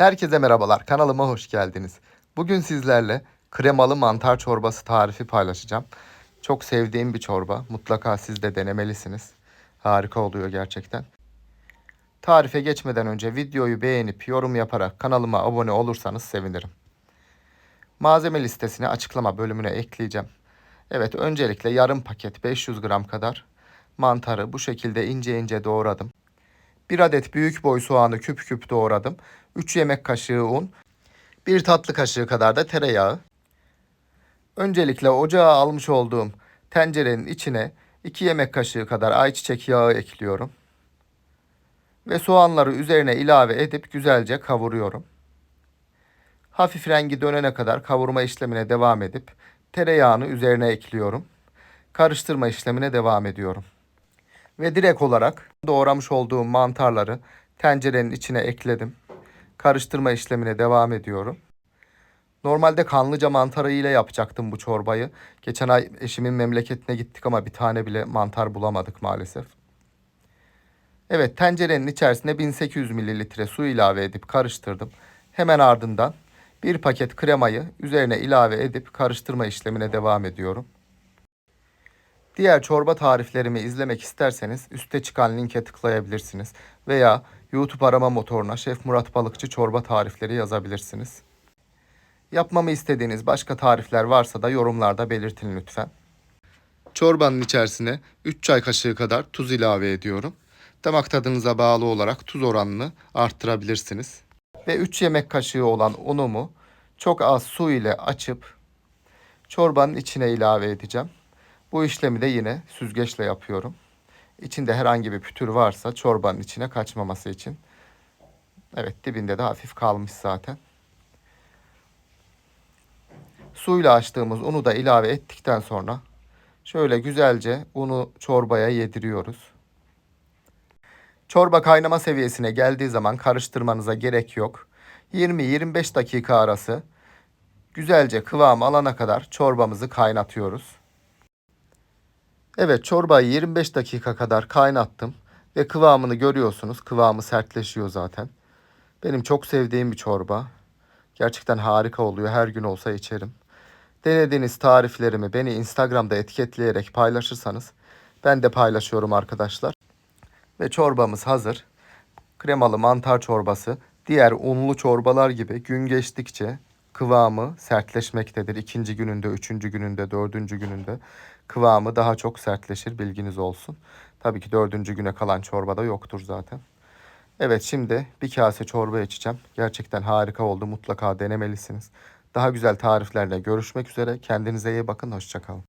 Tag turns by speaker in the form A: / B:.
A: Herkese merhabalar. Kanalıma hoş geldiniz. Bugün sizlerle kremalı mantar çorbası tarifi paylaşacağım. Çok sevdiğim bir çorba. Mutlaka siz de denemelisiniz. Harika oluyor gerçekten. Tarife geçmeden önce videoyu beğenip yorum yaparak kanalıma abone olursanız sevinirim. Malzeme listesini açıklama bölümüne ekleyeceğim. Evet öncelikle yarım paket 500 gram kadar mantarı bu şekilde ince ince doğradım. 1 adet büyük boy soğanı küp küp doğradım. 3 yemek kaşığı un, 1 tatlı kaşığı kadar da tereyağı. Öncelikle ocağa almış olduğum tencerenin içine 2 yemek kaşığı kadar ayçiçek yağı ekliyorum. Ve soğanları üzerine ilave edip güzelce kavuruyorum. Hafif rengi dönene kadar kavurma işlemine devam edip tereyağını üzerine ekliyorum. Karıştırma işlemine devam ediyorum. Ve direkt olarak doğramış olduğum mantarları tencerenin içine ekledim. Karıştırma işlemine devam ediyorum. Normalde kanlıca mantarı ile yapacaktım bu çorbayı. Geçen ay eşimin memleketine gittik ama bir tane bile mantar bulamadık maalesef. Evet tencerenin içerisine 1800 mililitre su ilave edip karıştırdım. Hemen ardından bir paket kremayı üzerine ilave edip karıştırma işlemine devam ediyorum. Diğer çorba tariflerimi izlemek isterseniz üste çıkan linke tıklayabilirsiniz veya YouTube arama motoruna Şef Murat Balıkçı çorba tarifleri yazabilirsiniz. Yapmamı istediğiniz başka tarifler varsa da yorumlarda belirtin lütfen. Çorbanın içerisine 3 çay kaşığı kadar tuz ilave ediyorum. Damak tadınıza bağlı olarak tuz oranını arttırabilirsiniz. Ve 3 yemek kaşığı olan unumu çok az su ile açıp çorbanın içine ilave edeceğim. Bu işlemi de yine süzgeçle yapıyorum. İçinde herhangi bir pütür varsa çorbanın içine kaçmaması için. Evet dibinde de hafif kalmış zaten. Suyla açtığımız unu da ilave ettikten sonra şöyle güzelce unu çorbaya yediriyoruz. Çorba kaynama seviyesine geldiği zaman karıştırmanıza gerek yok. 20-25 dakika arası güzelce kıvam alana kadar çorbamızı kaynatıyoruz. Evet çorbayı 25 dakika kadar kaynattım ve kıvamını görüyorsunuz. Kıvamı sertleşiyor zaten. Benim çok sevdiğim bir çorba. Gerçekten harika oluyor. Her gün olsa içerim. Denediğiniz tariflerimi beni Instagram'da etiketleyerek paylaşırsanız ben de paylaşıyorum arkadaşlar. Ve çorbamız hazır. Kremalı mantar çorbası diğer unlu çorbalar gibi gün geçtikçe kıvamı sertleşmektedir. İkinci gününde, üçüncü gününde, dördüncü gününde kıvamı daha çok sertleşir bilginiz olsun. Tabii ki dördüncü güne kalan çorbada yoktur zaten. Evet şimdi bir kase çorba içeceğim. Gerçekten harika oldu. Mutlaka denemelisiniz. Daha güzel tariflerle görüşmek üzere. Kendinize iyi bakın. Hoşçakalın.